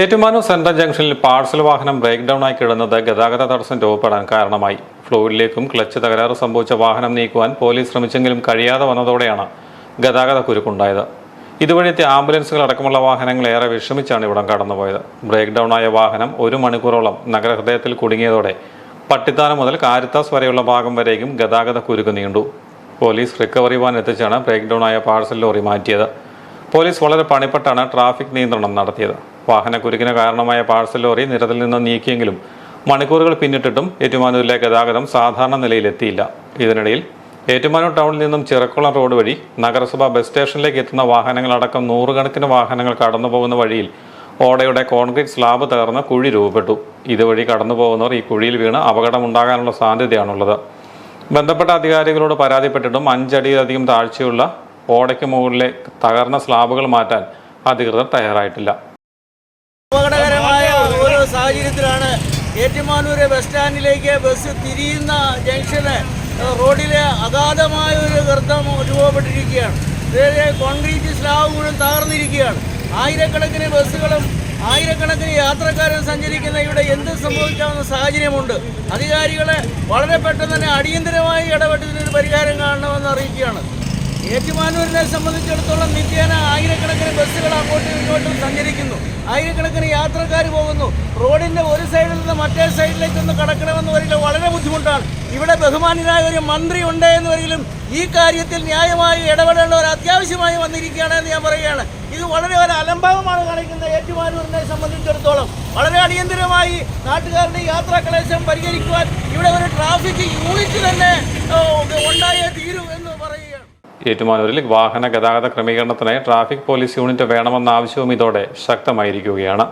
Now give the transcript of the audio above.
Ettumanoor central ജംഗ്ഷനിൽ parcel വാഹനം break down ആയി കിടന്നത് ഗതാഗത തടസ്സം രൂപപ്പെടാൻ കാരണമായി. ഫ്ലൂയിഡിലേക്കും ക്ലച്ച് തകരാറ് സംഭവിച്ച വാഹനം നീക്കുവാൻ പോലീസ് ശ്രമിച്ചെങ്കിലും കഴിയാതെ വന്നതോടെയാണ് ഗതാഗത കുരുക്കുണ്ടായത്. ഇതുവഴി എത്തിയ ആംബുലൻസുകൾ അടക്കമുള്ള വാഹനങ്ങൾ ഏറെ വിഷമിച്ചാണ് ഇവിടം കടന്നുപോയത്. ബ്രേക്ക് ഡൗൺ ആയ വാഹനം ഒരു മണിക്കൂറോളം നഗരഹൃദയത്തിൽ കുടുങ്ങിയതോടെ പട്ടിത്താനം മുതൽ കാരിത്താസ് വരെയുള്ള ഭാഗം വരെയും ഗതാഗത കുരുക്ക് നീണ്ടു. പോലീസ് റിക്കവറി വാൻ എത്തിച്ചാണ് ബ്രേക്ക് ഡൗൺ ആയ പാഴ്സൽ ലോറി മാറ്റിയത്. പോലീസ് വളരെ പണിപ്പെട്ടാണ് ട്രാഫിക് നിയന്ത്രണം നടത്തിയത്. വാഹനക്കുരുക്കിന് കാരണമായ പാഴ്സൽ ലോറി നിരത്തിൽ നിന്ന് നീക്കിയെങ്കിലും മണിക്കൂറുകൾ പിന്നിട്ടിട്ടും ഏറ്റുമാനൂരിലെ ഗതാഗതം സാധാരണ നിലയിലെത്തിയില്ല. ഇതിനിടയിൽ ഏറ്റുമാനൂർ ടൗണിൽ നിന്നും ചിറക്കുളം റോഡ് വഴി നഗരസഭ ബസ് സ്റ്റേഷനിലേക്ക് എത്തുന്ന വാഹനങ്ങളടക്കം നൂറുകണക്കിന് വാഹനങ്ങൾ കടന്നുപോകുന്ന വഴിയിൽ ഓടയുടെ കോൺക്രീറ്റ് സ്ലാബ് തകർന്ന് കുഴി രൂപപ്പെട്ടു. ഇതുവഴി കടന്നുപോകുന്നവർ ഈ കുഴിയിൽ വീണ് അപകടമുണ്ടാകാനുള്ള സാധ്യതയാണുള്ളത്. ബന്ധപ്പെട്ട അധികാരികളോട് പരാതിപ്പെട്ടിട്ടും അഞ്ചടിയിലധികം താഴ്ചയുള്ള ഓടയ്ക്ക് മുകളിലെ തകർന്ന സ്ലാബുകൾ മാറ്റാൻ അധികൃതർ തയ്യാറായിട്ടില്ല. അപകടകരമായ ഒരു സാഹചര്യത്തിലാണ് ഏറ്റുമാനൂര് ബസ് സ്റ്റാൻഡിലേക്ക് ബസ് തിരിയുന്ന ജംഗ്ഷന് റോഡിലെ അഗാധമായ ഒരു ഗർത്തം രൂപപ്പെട്ടിരിക്കുകയാണ്. ഇതിലെ കോൺക്രീറ്റ് സ്ലാബ് മുഴുവൻ തകർന്നിരിക്കുകയാണ്. ആയിരക്കണക്കിന് ബസ്സുകളും ആയിരക്കണക്കിന് യാത്രക്കാരും സഞ്ചരിക്കുന്ന ഇവിടെ എന്ത് സംഭവിക്കാവുന്ന സാഹചര്യമുണ്ട്? അധികാരികളെ വളരെ പെട്ടെന്ന് തന്നെ അടിയന്തരമായി ഇടപെട്ടതിനൊരു പരിഹാരം കാണണമെന്ന് അറിയിക്കുകയാണ്. ഏറ്റുമാനൂരിനെ സംബന്ധിച്ചിടത്തോളം നിത്യേന ആയിരക്കണക്കിന് ബസ്സുകൾ അങ്ങോട്ടും ഇങ്ങോട്ടും സഞ്ചരിക്കുന്നു. ആയിരക്കണക്കിന് യാത്രക്കാർ പോകുന്നു. റോഡിന്റെ ഒരു സൈഡിൽ നിന്ന് മറ്റേ സൈഡിലേക്ക് ഒന്ന് കടക്കണമെന്ന് വരില്ല. വളരെ ബുദ്ധിമുട്ടാണ്. ഇവിടെ ബഹുമാനിതായ ഒരു മന്ത്രി ഉണ്ട് എന്ന് വരികിലും ഈ കാര്യത്തിൽ ന്യായമായി ഇടപെടേണ്ട ഒരു അത്യാവശ്യമായി വന്നിരിക്കുകയാണ് എന്ന് ഞാൻ പറയുകയാണ്. ഇത് വളരെ ഒരു അലംഭാവമാണ് കാണിക്കുന്നത് ഏറ്റുമാനൂരിനെ സംബന്ധിച്ചിടത്തോളം. വളരെ അടിയന്തരമായി നാട്ടുകാരുടെ യാത്രാ ക്ലേശം പരിഹരിക്കുവാൻ ഇവിടെ ഒരു ട്രാഫിക് യൂണിറ്റ് തന്നെ ഉണ്ടായേ തീരൂ എന്ന് പറയുകയാണ്. ഏറ്റുമാനൂരിൽ വാഹന ഗതാഗത ക്രമീകരണത്തിനായി ട്രാഫിക് പോലീസ് യൂണിറ്റ് വേണമെന്ന ആവശ്യവും ഇതോടെ ശക്തമായിരിക്കുകയാണ്.